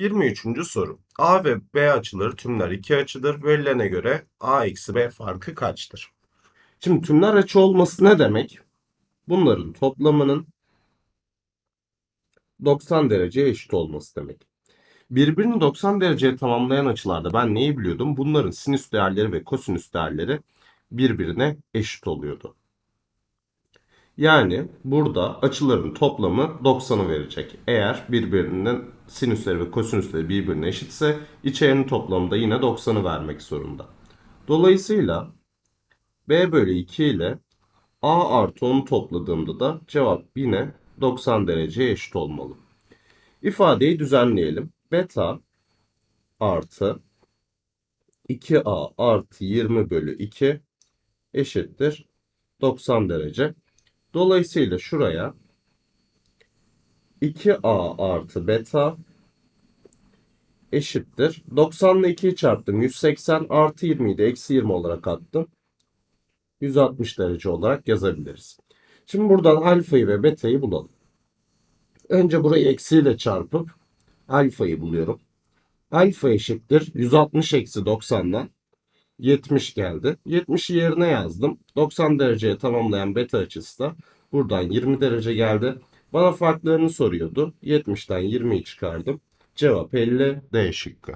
23. soru. A ve B açıları tümler iki açıdır. Verilene göre A eksi B farkı kaçtır? Şimdi tümler açı olması ne demek? Bunların toplamının 90 dereceye eşit olması demek. Birbirini 90 dereceye tamamlayan açılarda ben neyi biliyordum? Bunların sinüs değerleri ve kosinüs değerleri birbirine eşit oluyordu. Yani burada açıların toplamı 90'ı verecek. Eğer birbirinin sinüsleri ve kosinüsleri birbirine eşitse içerinin toplamı da yine 90'ı vermek zorunda. Dolayısıyla b bölü 2 ile a artı 10'u topladığımda da cevap yine 90 dereceye eşit olmalı. İfadeyi düzenleyelim. Beta artı 2a artı 20 bölü 2 eşittir 90 derece. Dolayısıyla şuraya 2a artı beta eşittir. 90 ile 2'yi çarptım. 180 artı 20'yi de eksi 20 olarak attım. 160 derece olarak yazabiliriz. Şimdi buradan alfayı ve beta'yı bulalım. Önce burayı eksiyle çarpıp alfayı buluyorum. Alfa eşittir 160 eksi 90'dan 70 geldi. 70'i yerine yazdım. 90 dereceye tamamlayan beta açısı da buradan 20 derece geldi. Bana farklarını soruyordu. 70'ten 20'yi çıkardım. Cevap 50 D şıkkı.